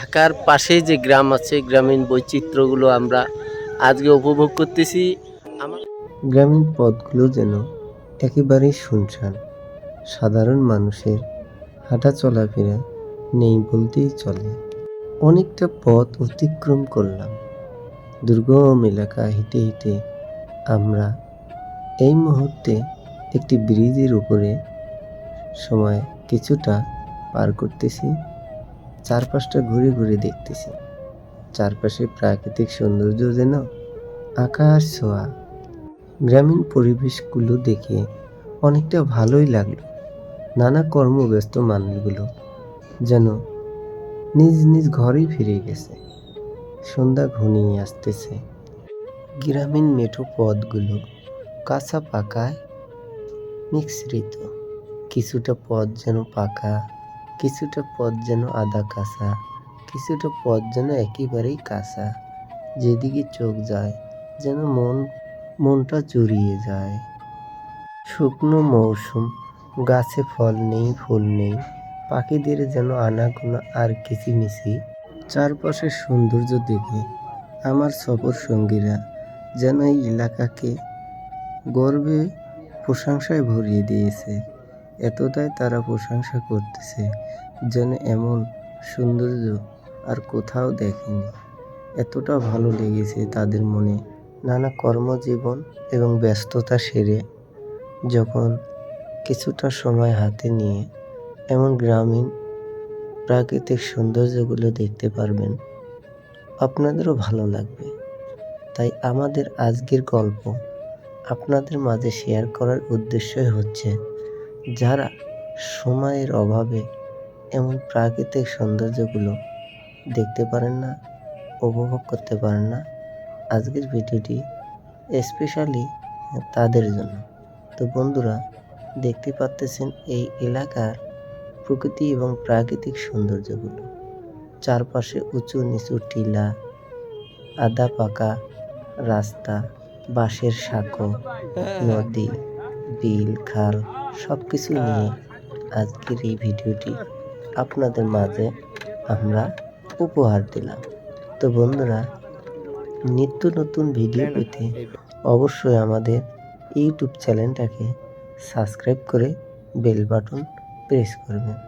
ঢাকার পাশেই যে গ্রাম আছে, গ্রামীণ বৈচিত্র্যগুলো আমরা আজকে উপভোগ করতেছি। আমার গ্রামীণ পথগুলো যেন একেবারেই শুনশান। সাধারণ মানুষের হাঁটা চলাফেরা নেই বলতেই চলে। অনেকটা পথ অতিক্রম করলাম। দুর্গম এলাকা হেঁটে হেঁটে আমরা এই মুহূর্তে একটি ব্রিজের উপরে সময় কিছুটা পার করতেছি। চারপাশটা ঘুরে ঘুরে দেখতেছি। চারপাশে প্রাকৃতিক সৌন্দর্য যেন আকাশ ছোঁয়া। গ্রামীণ পরিবেশগুলো দেখে অনেকটা ভালোই লাগল। নানা কর্মব্যস্ত মানুষগুলো যেন নিজ নিজ ঘরেই ফিরে গেছে। সন্ধ্যা ঘনিয়ে আসতেছে। গ্রামীণ মেঠো পথগুলো কাঁচা পাকায় মিশ্রিত। কিছুটা পথ যেন পাকা কিছুটা পথ যেন আদা কাঁচা, কিছুটা পথ যেন একেবারেই কাঁচা। যেদিকে চোখ যায়, যেন মন, মনটা জুড়িয়ে যায়। শুকনো মৌসুম, গাছে ফল নেই, ফুল নেই, পাখিদের যেন আনাগোনা আর কিচিমিচি। চারপাশের সৌন্দর্য দেখে আমার সফর সঙ্গীরা যেন এই এলাকাকে গর্বে, প্রশংসায় ভরিয়ে দিয়েছে। এতটাই তারা প্রশংসা করতেছে যেন এমন সৌন্দর্য আর কোথাও দেখেনি। এতটা ভালো লেগেছে তাদের মনে নানা কর্মজীবন এবং ব্যস্ততা সেরে, যখন কিছুটা সময় হাতে নিয়ে এমন গ্রামীণ প্রাকৃতিক সৌন্দর্যগুলো দেখতে পারবেন, আপনাদেরও ভালো লাগবে। তাই আমাদের আজকের গল্প আপনাদের মাঝে শেয়ার করার উদ্দেশ্যই হচ্ছে যারা সময়ের অভাবে এমন প্রাকৃতিক সৌন্দর্যগুলো দেখতে পারেন না, উপভোগ করতে পারেন না, আজকের ভিডিওটি স্পেশালি তাদের জন্য। তো বন্ধুরা, দেখতে পাচ্তেছেন এই এলাকার প্রকৃতি এবং প্রাকৃতিক সৌন্দর্যগুলো। চারপাশে উঁচু নিচু টিলা আদা পাকা রাস্তা, বাঁশের সাঁকো, নদী, বিল, খাল সব কিছু নিয়ে আজকের এই ভিডিওটি আপনাদের মাঝে আমরা উপহার দিলাম। তো বন্ধুরা নিত্য নতুন ভিডিও পেতে অবশ্যই আমাদের ইউটিউব চ্যানেলটাকে সাবস্ক্রাইব করে বেল বাটন প্রেস করবেন।